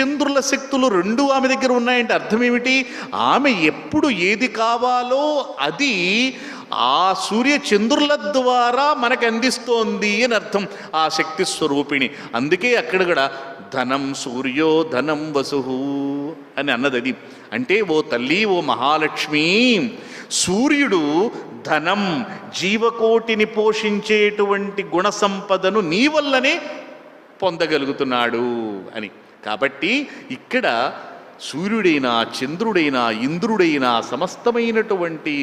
చంద్రుల శక్తులు రెండు ఆమె దగ్గర ఉన్నాయంటే అర్థం ఏమిటి ఆమె ఎప్పుడు ఏది కావాలో అది ఆ సూర్య చంద్రుల ద్వారా మనకు అందిస్తోంది అని అర్థం. ఆ శక్తి స్వరూపిణి. అందుకే అక్కడ కూడా ధనం సూర్యో ధనం వసు అని అన్నది అది. అంటే ఓ తల్లి ఓ మహాలక్ష్మి సూర్యుడు ధనం జీవకోటిని పోషించేటువంటి గుణ సంపదను నీ వల్లనే పొందగలుగుతున్నాడు అని. కాబట్టి ఇక్కడ సూర్యుడైనా చంద్రుడైనా ఇంద్రుడైనా సమస్తమైనటువంటి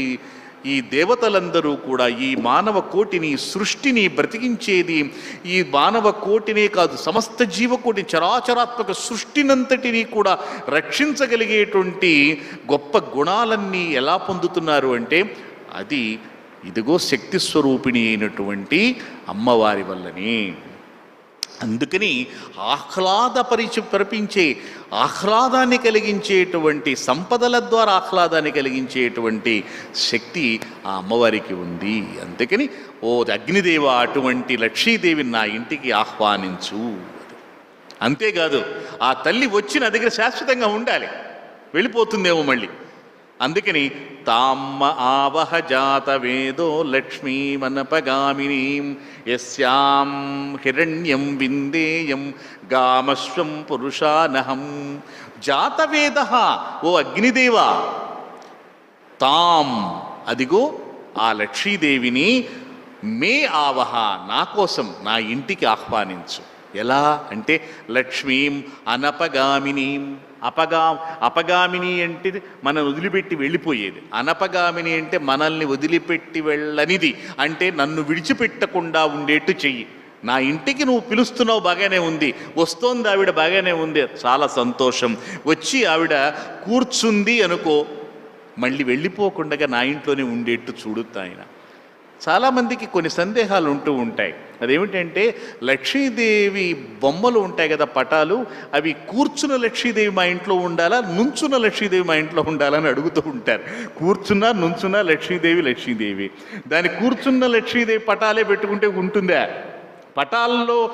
ఈ దేవతలందరూ కూడా ఈ మానవ కోటిని సృష్టిని బ్రతికించేది ఈ మానవ కోటినే కాదు సమస్త జీవకోటి చరాచరాత్మక సృష్టినంతటిని కూడా రక్షించగలిగేటువంటి గొప్ప గుణాలన్నీ ఎలా పొందుతున్నారు అంటే అది ఇదిగో శక్తి స్వరూపిణి అయినటువంటి అమ్మవారి వల్లనే. అందుకని ఆహ్లాదపరిచి పరిపించే ఆహ్లాదాన్ని కలిగించేటువంటి సంపదల ద్వారా ఆహ్లాదాన్ని కలిగించేటువంటి శక్తి ఆ అమ్మవారికి ఉంది. అందుకని ఓ అగ్నిదేవ అటువంటి లక్ష్మీదేవిని నా ఇంటికి ఆహ్వానించు అంతేకాదు ఆ తల్లి వచ్చి నా దగ్గర శాశ్వతంగా ఉండాలి. వెళ్ళిపోతుందేమో మళ్ళీ. అందుకని తామ్మ ఆవహ జాత వేదో లక్ష్మీమనపగామినీం యస్యాం హిరణ్యం విందేయం గామశ్వం పురుషానహం. జాతవేద ఓ అగ్నిదేవ తాం అదిగో ఆ లక్ష్మీదేవిని మే ఆవహ నా కోసం నా ఇంటికి ఆహ్వానించు. ఎలా అంటే లక్ష్మీం అనపగామినీం. అపగా అపగామిని అంటే మనం వదిలిపెట్టి వెళ్ళిపోయేది. అనపగామిని అంటే మనల్ని వదిలిపెట్టి వెళ్ళనిది. అంటే నన్ను విడిచిపెట్టకుండా ఉండేట్టు చెయ్యి. నా ఇంటికి నువ్వు పిలుస్తున్నావు బాగానే ఉంది. వస్తోంది ఆవిడ బాగానే ఉంది. చాలా సంతోషం. వచ్చి ఆవిడ కూర్చుంది అనుకో మళ్ళీ వెళ్ళిపోకుండా నా ఇంట్లోనే ఉండేట్టు చూడుతా ఆయన చాలామందికి కొన్ని సందేహాలు ఉంటూ ఉంటాయి. అదేమిటంటే లక్ష్మీదేవి బొమ్మలు ఉంటాయి కదా పటాలు అవి కూర్చున్న లక్ష్మీదేవి మా ఇంట్లో ఉండాలా నుంచున్న లక్ష్మీదేవి మా ఇంట్లో ఉండాలని అడుగుతూ ఉంటారు. కూర్చున్నా నుంచున్నా లక్ష్మీదేవి లక్ష్మీదేవి. దాని కూర్చున్న లక్ష్మీదేవి పటాలే పెట్టుకుంటే ఉంటుందా? పటాల్లో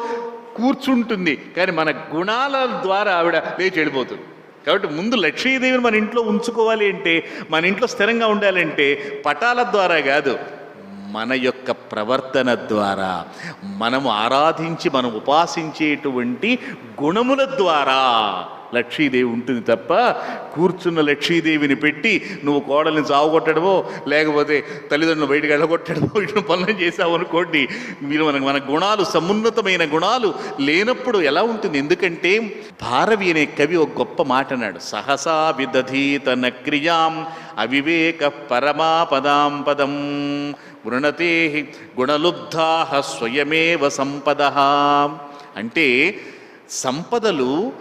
కూర్చుంటుంది కానీ మన గుణాల ద్వారా ఆవిడ లేచి వెళ్ళిపోతుంది. కాబట్టి ముందు లక్ష్మీదేవిని మన ఇంట్లో ఉంచుకోవాలి అంటే మన ఇంట్లో స్థిరంగా ఉండాలంటే పటాల ద్వారా కాదు మన యొక్క ప్రవర్తన ద్వారా మనము ఆరాధించి మనం ఉపాసించేటువంటి గుణముల ద్వారా లక్ష్మీదేవి ఉంటుంది తప్ప కూర్చున్న లక్ష్మీదేవిని పెట్టి నువ్వు కోడల్ని చావగొట్టడమో లేకపోతే తల్లిదండ్రులు బయటకు వెళ్ళగొట్టడమో ఇటు పనులు చేసావు అనుకోండి. మీరు మనకు మన గుణాలు సమున్నతమైన గుణాలు లేనప్పుడు ఎలా ఉంటుంది? ఎందుకంటే భారవి అనే కవి ఒక గొప్ప మాట అన్నాడు. సహసా విదధీత నక్రియాం అవివేక పరమాపదాం పదం వృణతే గుణలుబ్ధా స్వయమేవ సంపద. అంటే సంపదలు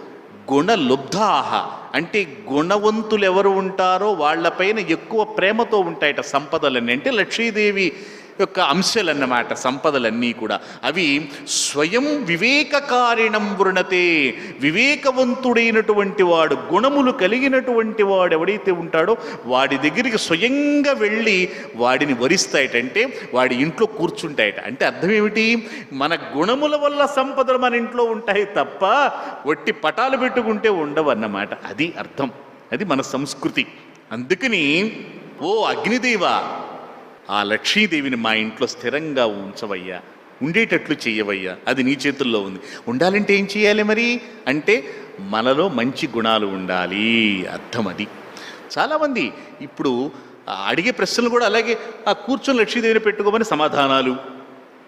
గుణలుబ్ధాహ. అంటే గుణవంతులు ఎవరు ఉంటారో వాళ్ళపైన ఎక్కువ ప్రేమతో ఉంటాయట సంపదలన్నీ. అంటే లక్ష్మీదేవి యొక్క అంశాలన్నమాట సంపదలన్నీ కూడా. అవి స్వయం వివేకకారిణం వృణతే వివేకవంతుడైనటువంటి వాడు గుణములు కలిగినటువంటి వాడు ఎవడైతే ఉంటాడో వాడి దగ్గరికి స్వయంగా వెళ్ళి వాడిని వరిస్తాయటంటే వాడి ఇంట్లో కూర్చుంటాయట. అంటే అర్థం ఏమిటి? మన గుణముల వల్ల సంపదలు మన ఇంట్లో ఉంటాయి తప్ప ఒట్టి పటాలు పెట్టుకుంటే ఉండవు అన్నమాట అది అర్థం. అది మన సంస్కృతి. అందుకని ఓ అగ్నిదేవ ఆ లక్ష్మీదేవిని మా ఇంట్లో స్థిరంగా ఉంచవయ్యా ఉండేటట్లు చెయ్యవయ్యా. అది నీ చేతుల్లో ఉంది. ఉండాలంటే ఏం చేయాలి మరి? అంటే మనలో మంచి గుణాలు ఉండాలి. అర్థం అది. చాలామంది ఇప్పుడు అడిగే ప్రశ్నలు కూడా అలాగే ఆ కూర్చొని లక్ష్మీదేవిని పెట్టుకోమని సమాధానాలు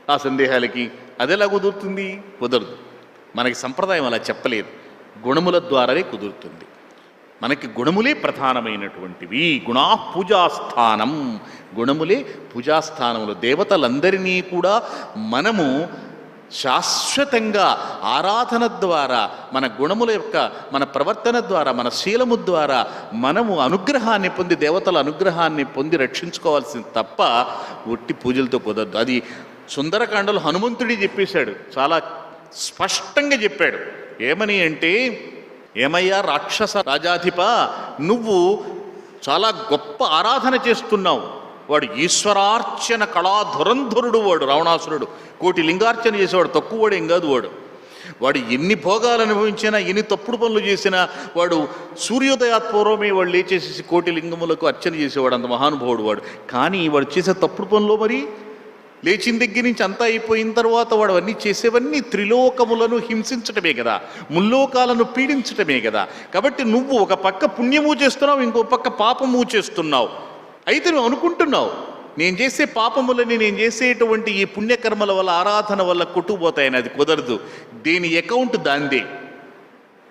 ఆ సందేహాలకి అదెలా కుదురుతుంది? కుదరదు. మనకి సంప్రదాయం అలా చెప్పలేదు. గుణముల ద్వారానే కుదురుతుంది. మనకి గుణములే ప్రధానమైనటువంటివి. గుణా పూజాస్థానం గుణములే పూజాస్థానములు. దేవతలందరినీ కూడా మనము శాశ్వతంగా ఆరాధన ద్వారా మన గుణముల యొక్క మన ప్రవర్తన ద్వారా మన శీలము ద్వారా మనము అనుగ్రహాన్ని పొంది దేవతల అనుగ్రహాన్ని పొంది రక్షించుకోవాల్సింది తప్ప ఒట్టి పూజలతో కుదరదు. అది సుందరకాండలు హనుమంతుడి చెప్పేశాడు. చాలా స్పష్టంగా చెప్పాడు. ఏమని అంటే ఏమయ్యా రాక్షస రాజాధిప నువ్వు చాలా గొప్ప ఆరాధన చేస్తున్నావు. వాడు ఈశ్వరార్చన కళాధురంధరుడు వాడు రావణాసురుడు. కోటి లింగార్చన చేసేవాడు తక్కువ వాడు ఏం కాదు వాడు. వాడు ఎన్ని భోగాలు అనుభవించినా ఎన్ని తప్పుడు పనులు చేసినా వాడు సూర్యోదయాత్పూర్వమే వాడు లేచేసేసి కోటి లింగములకు అర్చన చేసేవాడు అంత మహానుభావుడు వాడు. కానీ వాడు చేసే తప్పుడు పనులు మరి లేచిన దగ్గర నుంచి అంతా అయిపోయిన తర్వాత వాడు అన్నీ చేసేవన్నీ త్రిలోకములను హింసించటమే కదా. ముల్లోకాలను పీడించటమే కదా. కాబట్టి నువ్వు ఒక పక్క పుణ్యము చేస్తున్నావు ఇంకో పక్క పాపము చేస్తున్నావు. అయితే నువ్వు అనుకుంటున్నావు నేను చేసే పాపములని నేను చేసేటువంటి ఈ పుణ్యకర్మల వల్ల ఆరాధన వల్ల కొట్టుకుపోతాయని అది కుదరదు. దీని అకౌంట్ దాందే.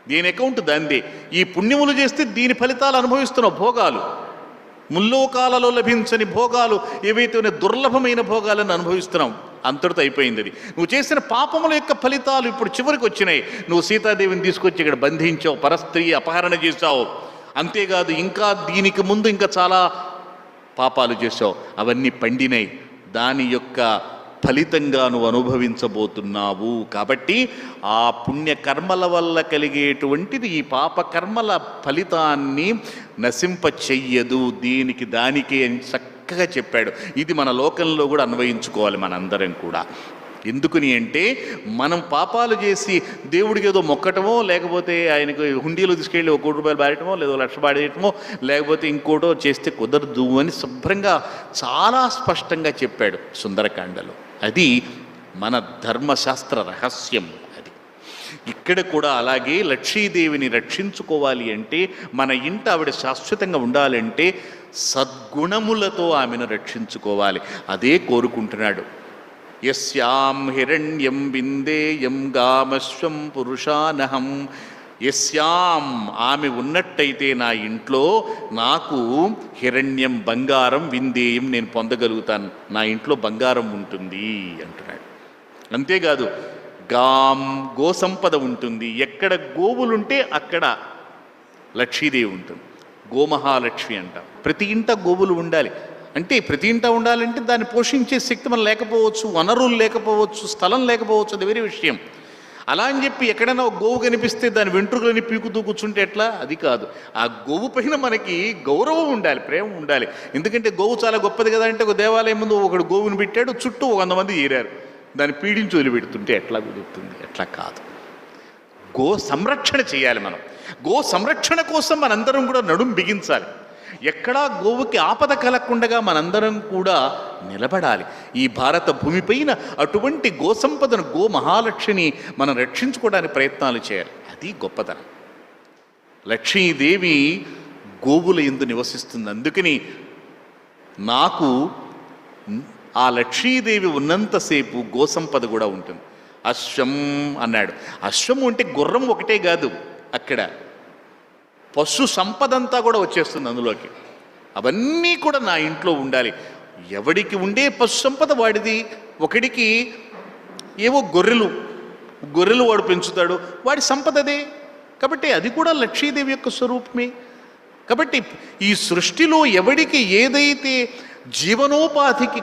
దీని అకౌంట్ దాందే. ఈ పుణ్యములు చేస్తే దీని ఫలితాలు అనుభవిస్తున్నావు భోగాలు. ముల్లోకాలలో లభించని భోగాలు ఏవైతే దుర్లభమైన భోగాలను అనుభవిస్తున్నాం అంతటితో అయిపోయింది అది. నువ్వు చేసిన పాపముల యొక్క ఫలితాలు ఇప్పుడు చివరికి వచ్చినాయి. నువ్వు సీతాదేవిని తీసుకొచ్చి ఇక్కడ బంధించావు పరస్త్రీ అపహరణ చేశావు. అంతేకాదు ఇంకా దీనికి ముందు ఇంకా చాలా పాపాలు చేశావు. అవన్నీ పండినాయి. దాని యొక్క ఫలితంగా నువ్వు అనుభవించబోతున్నావు. కాబట్టి ఆ పుణ్యకర్మల వల్ల కలిగేటువంటిది ఈ పాప కర్మల ఫలితాన్ని నశింప చెయ్యదు దీనికి దానికే అని చక్కగా చెప్పాడు. ఇది మన లోకంలో కూడా అన్వయించుకోవాలి మనందరం కూడా. ఎందుకని అంటే మనం పాపాలు చేసి దేవుడికి ఏదో మొక్కటమో లేకపోతే ఆయనకు హుండీలో తీసుకెళ్ళి ఒక కోటి రూపాయలు బాడటమో లేదో లక్ష పాడేయటమో లేకపోతే ఇంకోటో చేస్తే కుదరదు అని శుభ్రంగా చాలా స్పష్టంగా చెప్పాడు సుందరకాండలో. అది మన ధర్మశాస్త్ర రహస్యం అది. ఇక్కడ కూడా అలాగే లక్ష్మీదేవిని రక్షించుకోవాలి అంటే మన ఇంట ఆవిడ శాశ్వతంగా ఉండాలంటే సద్గుణములతో ఆమెను రక్షించుకోవాలి. అదే కోరుకుంటున్నాడు. యస్యాం హిరణ్యం విందేయం గామశ్వం పురుషానహం యస్యాం ఆమె ఉన్నట్టయితే నా ఇంట్లో నాకు హిరణ్యం బంగారం విందేయం నేను పొందగలుగుతాను. నా ఇంట్లో బంగారం ఉంటుంది అంటున్నాడు. అంతేకాదు గాం గోసంపద ఉంటుంది. ఎక్కడ గోవులుంటే అక్కడ లక్ష్మీదేవి ఉంటుంది. గోమహాలక్ష్మి అంట. ప్రతి ఇంట గోవులు ఉండాలి. అంటే ప్రతి ఇంట ఉండాలంటే దాన్ని పోషించే శక్తి మనం లేకపోవచ్చు వనరులు లేకపోవచ్చు స్థలం లేకపోవచ్చు అది వేరే విషయం. అలా అని చెప్పి ఎక్కడైనా ఒక గోవు కనిపిస్తే దాని వెంట్రుకలని పీకుతూ కూర్చుంటే ఎట్లా? అది కాదు. ఆ గోవు పైన మనకి గౌరవం ఉండాలి ప్రేమ ఉండాలి. ఎందుకంటే గోవు చాలా గొప్పది కదా అంటే ఒక దేవాలయం ముందు ఒకడు గోవుని పెట్టాడు చుట్టూ వంద మంది చేరారు దాన్ని పీడించి వదిలిపెడుతుంటే ఎట్లా కుదురుతుంది? ఎట్లా కాదు. గో సంరక్షణ చేయాలి మనం. గో సంరక్షణ కోసం మనందరం కూడా నడుం బిగించాలి. ఎక్కడా గోవుకి ఆపద కలగకుండగా మనందరం కూడా నిలబడాలి. ఈ భారత భూమిపైన అటువంటి గోసంపదను గో మహాలక్ష్మిని మనం రక్షించుకోవడానికి ప్రయత్నాలు చేయాలి. అది గొప్పతనం. లక్ష్మీదేవి గోవుల ఎందు నివసిస్తుంది. అందుకని నాకు ఆ లక్ష్మీదేవి ఉన్నంతసేపు గోసంపద కూడా ఉంటుంది. అశ్వం అన్నాడు. అశ్వం అంటే గుర్రం ఒకటే కాదు అక్కడ. పశు సంపద అంతా కూడా వచ్చేస్తుంది అందులోకి. అవన్నీ కూడా నా ఇంట్లో ఉండాలి. ఎవడికి ఉండే పశు సంపద వాడిది? ఒకడికి ఏవో గొర్రెలు గొర్రెలు వాడు పెంచుతాడు. వాడి సంపదదే కాబట్టి అది కూడా లక్ష్మీదేవి యొక్క స్వరూపమే. కాబట్టి ఈ సృష్టిలో ఎవడికి ఏదైతే జీవనోపాధికి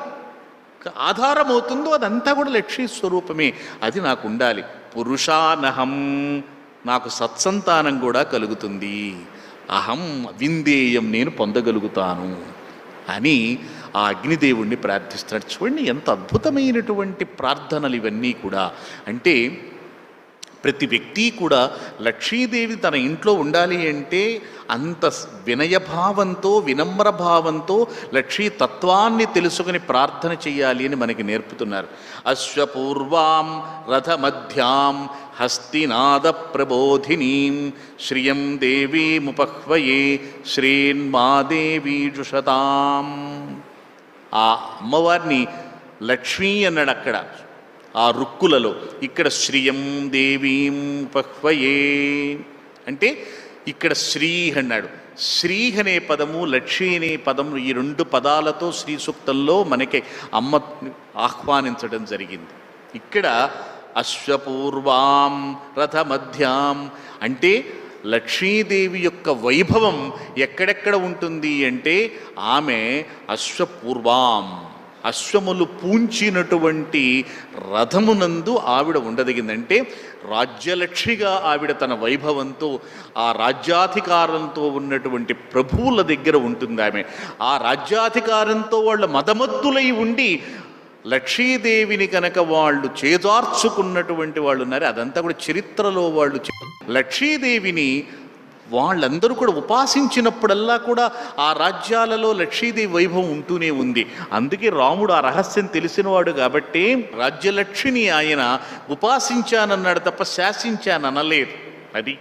ఆధారమవుతుందో అదంతా కూడా లక్ష్మీ స్వరూపమే. అది నాకు ఉండాలి. పురుషానహం నాకు సత్సంతానం కూడా కలుగుతుంది. అహం విందేయం నేను పొందగలుగుతాను అని ఆ అగ్నిదేవుణ్ణి ప్రార్థిస్తున్నాడు. చూడండి ఎంత అద్భుతమైనటువంటి ప్రార్థనలు ఇవన్నీ కూడా. అంటే ప్రతి వ్యక్తి కూడా లక్ష్మీదేవి తన ఇంట్లో ఉండాలి అంటే అంత వినయభావంతో వినమ్ర భావంతో లక్ష్మీ తత్వాన్ని తెలుసుకుని ప్రార్థన చేయాలి అని మనకి నేర్పుతున్నారు. అశ్వపూర్వాం రథమధ్యాం హస్తినాద ప్రబోధినీం శ్రియం దేవీముపహ్వయే శ్రీన్మాదేవీ జుషతాం. ఆ అమ్మవారిని లక్ష్మీ అన్నాడు అక్కడ. ఆ రుక్కులలో ఇక్కడ శ్రియం దేవీం పహ్వయే. అంటే ఇక్కడ శ్రీ అన్నాడు. శ్రీ అనే పదము లక్ష్మి అనే పదము ఈ రెండు పదాలతో శ్రీ సూక్తంలో మనకి అమ్మ ఆహ్వానించడం జరిగింది. ఇక్కడ అశ్వపూర్వాం రథమధ్యాం. అంటే లక్ష్మీదేవి యొక్క వైభవం ఎక్కడెక్కడ ఉంటుంది అంటే ఆమె అశ్వపూర్వాం అశ్వములు పూంచినటువంటి రథమునందు ఆవిడ ఉండదగిందంటే రాజ్యలక్ష్మిగా ఆవిడ తన వైభవంతో ఆ రాజ్యాధికారంతో ఉన్నటువంటి ప్రభువుల దగ్గర ఉంటుంది ఆమె ఆ రాజ్యాధికారంతో వాళ్ళ మదమత్తులై ఉండి లక్ష్మీదేవిని కనుక వాళ్ళు చేదార్చుకున్నటువంటి వాళ్ళు ఉన్నారు అదంతా కూడా చరిత్రలో వాళ్ళు లక్ష్మీదేవిని వాళ్ళందరూ కూడా ఉపాసించినప్పుడల్లా కూడా ఆ రాజ్యాలలో లక్ష్మీదేవి వైభవం ఉంటూనే ఉంది. అందుకే రాముడు ఆ రహస్యం తెలిసినవాడు కాబట్టి రాజ్యలక్ష్మిని ఆయన ఉపాసించానన్నాడు తప్ప శాసించాననలేదు. అది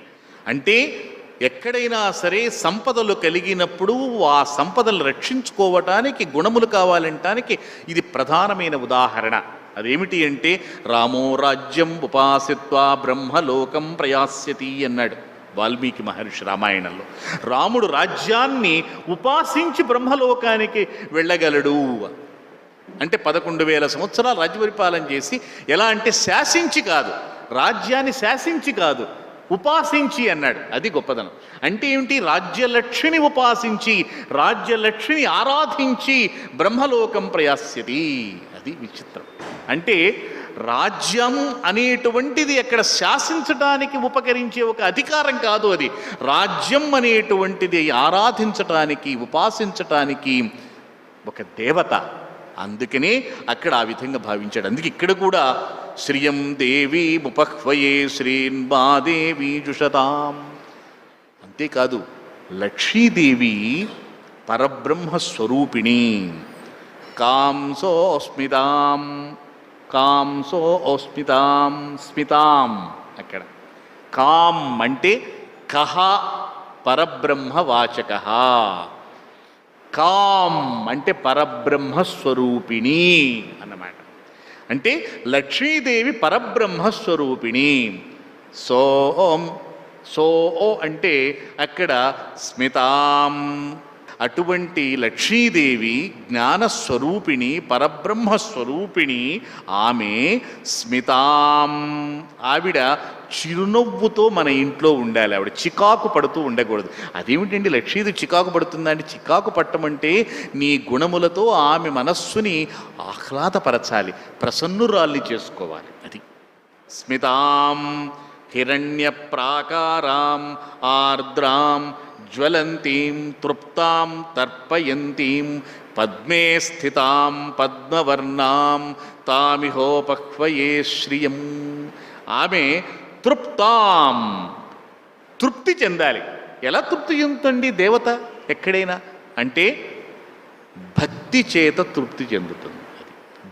అంటే ఎక్కడైనా సరే సంపదలు కలిగినప్పుడు ఆ సంపదలు రక్షించుకోవటానికి గుణములు కావాలంటానికి ఇది ప్రధానమైన ఉదాహరణ. అదేమిటి అంటే రామో రాజ్యం ఉపాసిత్వా బ్రహ్మలోకం ప్రయాస్యతి అన్నాడు. వాల్మీకి మహర్షి రామాయణంలో. రాముడు రాజ్యాన్ని ఉపాసించి బ్రహ్మలోకానికి వెళ్ళగలడు అంటే పదకొండు వేల సంవత్సరాలు రాజ్యపరిపాలన చేసి ఎలా అంటే శాసించి కాదు రాజ్యాన్ని శాసించి కాదు ఉపాసించి అన్నాడు. అది గొప్పదనం. అంటే ఏమిటి? రాజ్యలక్ష్మిని ఉపాసించి రాజ్యలక్ష్మిని ఆరాధించి బ్రహ్మలోకం ప్రయాస్యది అది విచిత్రం. అంటే రాజ్యం అనేటువంటిది అక్కడ శాసించడానికి ఉపకరించే ఒక అధికారం కాదు అది. రాజ్యం అనేటువంటిది ఆరాధించటానికి ఉపాసించటానికి ఒక దేవత. అందుకనే అక్కడ ఆ విధంగా భావించాడు. అందుకే ఇక్కడ కూడా శ్రియం దేవి ముపహ్వయే శ్రీన్ మాదేవి జుషతాం. అంతేకాదు లక్ష్మీదేవి పరబ్రహ్మ స్వరూపిణి కాంసోస్మితాం కాంసో ఓస్మితాం స్మితాం అక్కడ. కాం అంటే కహ పరబ్రహ్మ వాచక. కాం అంటే పరబ్రహ్మ స్వరూపిణి అన్నమాట. అంటే లక్ష్మీదేవి పరబ్రహ్మ స్వరూపిణి. సోం సో అంటే అక్కడ స్మితాం. అటువంటి లక్ష్మీదేవి జ్ఞానస్వరూపిణి పరబ్రహ్మస్వరూపిణి ఆమె స్మితాం. ఆవిడ చిరునవ్వుతో మన ఇంట్లో ఉండాలి. ఆవిడ చికాకు పడుతూ ఉండకూడదు. అదేమిటండి లక్ష్మీదేవి చికాకు పడుతుందా అంటే చికాకు పట్టమంటే నీ గుణములతో ఆమె మనస్సుని ఆహ్లాదపరచాలి. ప్రసన్నురాల్ని చేసుకోవాలి. అది. స్మితాం హిరణ్య ప్రాకారాం ఆర్ద్రాం జ్వలంతీం తృప్తాం తర్పయంతీం పద్మే స్థితాం పద్మవర్ణాం తామిహోపహ్వయే శ్రియం ఆమె తృప్తాం తృప్తి చెందాలి. ఎలా తృప్తి చెందుతుంది దేవత? ఎక్కడైనా? అంటే భక్తి చేత తృప్తి చెందుతుంది.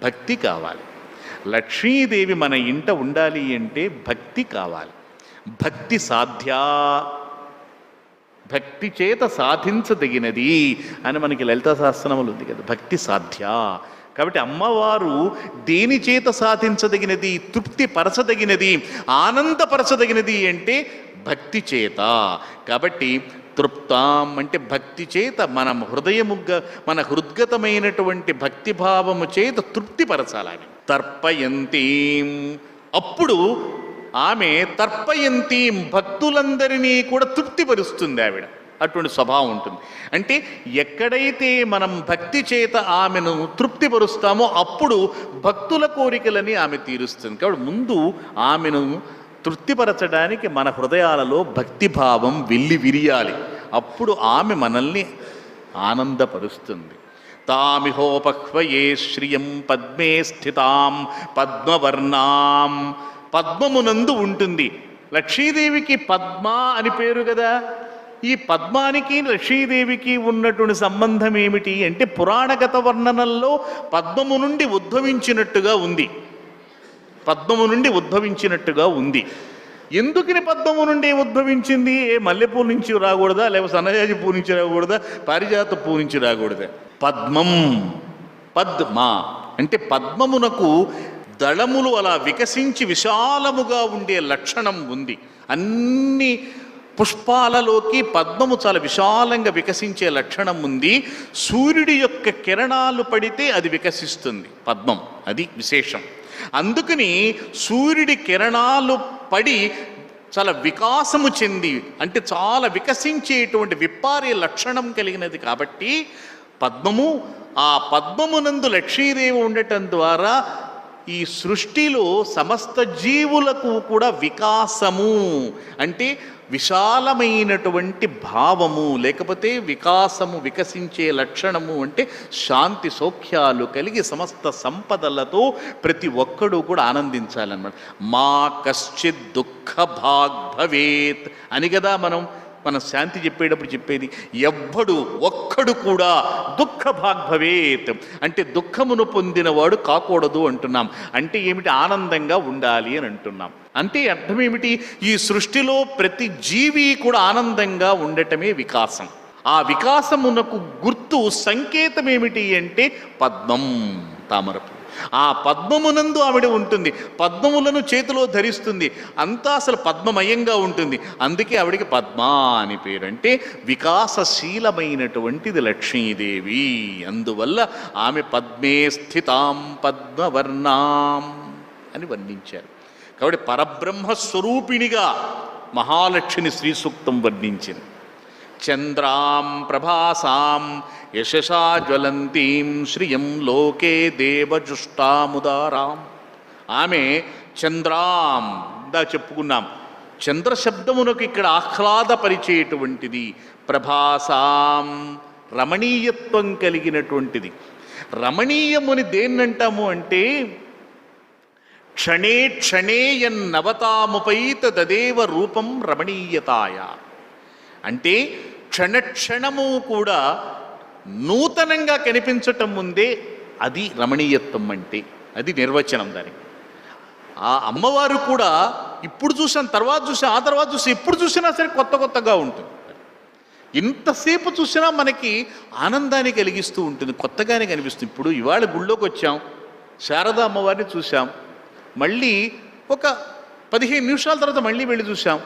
భక్తి కావాలి. లక్ష్మీదేవి మన ఇంట ఉండాలి అంటే భక్తి కావాలి. భక్తి సాధ్యా భక్తి చేత సాధించదగినది అని మనకి లలిత శాస్త్రములు ఉంది కదా. భక్తి సాధ్య. కాబట్టి అమ్మవారు దేని చేత సాధించదగినది? తృప్తి పరచదగినది? ఆనందపరచదగినది అంటే భక్తి చేత. కాబట్టి తృప్తాం అంటే భక్తి చేత మన హృదయముగ్గ మన హృద్గతమైనటువంటి భక్తిభావము చేత తృప్తిపరచాలని. తర్పయంతీం. అప్పుడు ఆమె తర్పయంతి భక్తులందరినీ కూడా తృప్తిపరుస్తుంది ఆవిడ. అటువంటి స్వభావం ఉంటుంది. అంటే ఎక్కడైతే మనం భక్తి చేత ఆమెను తృప్తిపరుస్తామో అప్పుడు భక్తుల కోరికలని ఆమె తీరుస్తుంది. కాబట్టి ముందు ఆమెను తృప్తిపరచడానికి మన హృదయాలలో భక్తిభావం వెళ్ళి విరియాలి. అప్పుడు ఆమె మనల్ని ఆనందపరుస్తుంది. తామిహోపహ్వయే శ్రియం పద్మే స్థితాం పద్మవర్ణాం పద్మమునందు ఉంటుంది. లక్ష్మీదేవికి పద్మ అని పేరు కదా. ఈ పద్మానికి లక్ష్మీదేవికి ఉన్నటువంటి సంబంధం ఏమిటి అంటే పురాణగత వర్ణనల్లో పద్మము నుండి ఉద్భవించినట్టుగా ఉంది. పద్మము నుండి ఉద్భవించినట్టుగా ఉంది. ఎందుకని పద్మము నుండి ఉద్భవించింది? ఏ మల్లెపూ నుంచి రాకూడదా? లేకపోతే సన్నజాజి పూ నుంచి రాకూడదా? పారిజాత పూ నుంచి రాకూడదా? పద్మం. పద్మ. అంటే పద్మమునకు దళములు అలా వికసించి విశాలముగా ఉండే లక్షణం ఉంది. అన్ని పుష్పాలలోకి పద్మము చాలా విశాలంగా వికసించే లక్షణం ఉంది. సూర్యుడి యొక్క కిరణాలు పడితే అది వికసిస్తుంది పద్మం అది విశేషం. అందుకని సూర్యుడి కిరణాలు పడి చాలా వికాసము చెంది అంటే చాలా వికసించేటువంటి విప్పారే లక్షణం కలిగినది కాబట్టి పద్మము ఆ పద్మమునందు లక్ష్మీదేవి ఉండటం ద్వారా ఈ సృష్టిలో సమస్త జీవులకు కూడా వికాసము అంటే విశాలమైనటువంటి భావము లేకపోతే వికాసము వికసించే లక్షణము అంటే శాంతి సౌఖ్యాలు కలిగి సమస్త సంపదలతో ప్రతి ఒక్కడు కూడా ఆనందించాలన్నమాట. మా కశ్చిత్ దుఃఖ భాగ్ భవేత్ అని కదా మనం మన శాంతి చెప్పేటప్పుడు చెప్పేది ఎవ్వడు ఒక్కడు కూడా దుఃఖ భాగ్భవేత్ అంటే దుఃఖమును పొందినవాడు కాకూడదు అంటున్నాం. అంటే ఏమిటి? ఆనందంగా ఉండాలి అని అంటున్నాం. అంటే అర్థం ఏమిటి? ఈ సృష్టిలో ప్రతి జీవి కూడా ఆనందంగా ఉండటమే వికాసం. ఆ వికాసమునకు గుర్తు సంకేతం ఏమిటి అంటే పద్మం తామరపు. ఆ పద్మమునందు ఆవిడ ఉంటుంది. పద్మములను చేతిలో ధరిస్తుంది. అంతా అసలు పద్మమయంగా ఉంటుంది. అందుకే ఆవిడికి పద్మ అని పేరు అంటే వికాసశీలమైనటువంటిది లక్ష్మీదేవి. అందువల్ల ఆమె పద్మే స్థితాం పద్మవర్ణాం అని వర్ణించారు. కాబట్టి పరబ్రహ్మ స్వరూపిణిగా మహాలక్ష్మిని శ్రీ సూక్తం వర్ణించింది. చంద్రాం ప్రభాసాం యశసా జ్వలంతీం శ్రియం లోకే దేవజుష్టాముదారాం. ఆమె చంద్రాం దా చెప్పుకున్నాం. చంద్ర శబ్దమునకు ఇక్కడ ఆహ్లాదపరిచేటువంటిది ప్రభాసాం రమణీయత్వం కలిగినటువంటిది. రమణీయముని దేన్నంటాము అంటే క్షణే క్షణే యన్నవతాముపైత తదేవ రూపం రమణీయతాయ. అంటే క్షణక్షణము కూడా నూతనంగా కనిపించటం ముందే అది రమణీయత్వం అంటే అది నిర్వచనం దానికి. ఆ అమ్మవారు కూడా ఇప్పుడు చూసాం తర్వాత చూసాం ఆ తర్వాత చూసి ఎప్పుడు చూసినా సరే కొత్త కొత్తగా ఉంటుంది. ఇంతసేపు చూసినా మనకి ఆనందాన్ని కలిగిస్తూ ఉంటుంది కొత్తగానే కనిపిస్తుంది. ఇప్పుడు ఇవాళ గుళ్ళోకి వచ్చాం శారదా అమ్మవారిని చూసాం మళ్ళీ ఒక పదిహేను నిమిషాల తర్వాత మళ్ళీ వెళ్ళి చూసాం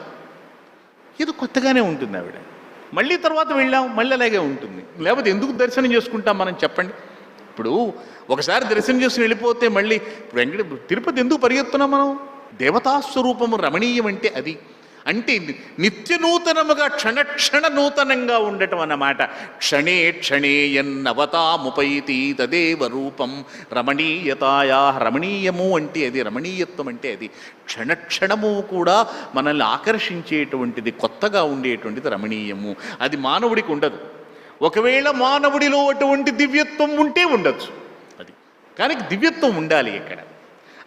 ఏదో కొత్తగానే ఉంటుంది ఆవిడ. మళ్ళీ తర్వాత వెళ్ళాం మళ్ళీ అలాగే ఉంటుంది. లేకపోతే ఎందుకు దర్శనం చేసుకుంటాం మనం చెప్పండి? ఇప్పుడు ఒకసారి దర్శనం చేసుకుని వెళ్ళిపోతే మళ్ళీ ఇప్పుడు వెంకట తిరుపతి ఎందుకు పరిగెత్తున్నాం మనం? దేవతాస్వరూపము రమణీయం అంటే అది. అంటే నిత్య నూతనముగా క్షణక్షణ నూతనంగా ఉండటం అన్నమాట. క్షణే క్షణే ఎన్నవతాముపైతి తదేవ రూపం. రమణీయతాయా రమణీయము అంటే అది రమణీయత్వం అంటే అది. క్షణక్షణము కూడా మనల్ని ఆకర్షించేటువంటిది కొత్తగా ఉండేటువంటిది రమణీయము. అది మానవుడికి ఉండదు. ఒకవేళ మానవుడిలో అటువంటి దివ్యత్వం ఉంటే ఉండొచ్చు. అది. కానీ దివ్యత్వం ఉండాలి ఇక్కడ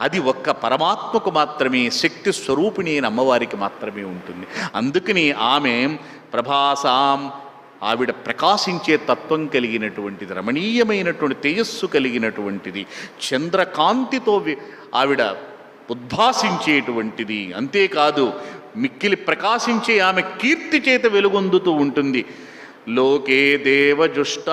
అది ఒక్క పరమాత్మకు మాత్రమే శక్తి స్వరూపిణి అయిన అమ్మవారికి మాత్రమే ఉంటుంది. అందుకని ఆమె ప్రభాసాం ఆవిడ ప్రకాశించే తత్వం కలిగినటువంటిది రమణీయమైనటువంటి తేజస్సు కలిగినటువంటిది చంద్రకాంతితో ఆవిడ ఉద్భాసించేటువంటిది. అంతేకాదు మిక్కిలి ప్రకాశించే ఆమె కీర్తి చేత వెలుగొందుతూ ఉంటుంది. లోకే దేవజుష్టాముదారాం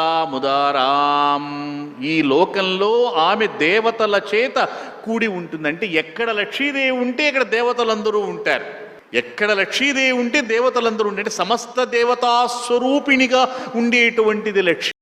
ఈ లోకంలో ఆమె దేవతల చేత కూడి ఉంటుందంటే ఎక్కడ లక్ష్మీదేవి ఉంటే ఇక్కడ దేవతలందరూ ఉంటారు. ఎక్కడ లక్ష్మీదేవి ఉంటే దేవతలందరూ ఉంటే అంటే సమస్త దేవతా స్వరూపిణిగా ఉండేటువంటిది లక్ష్మి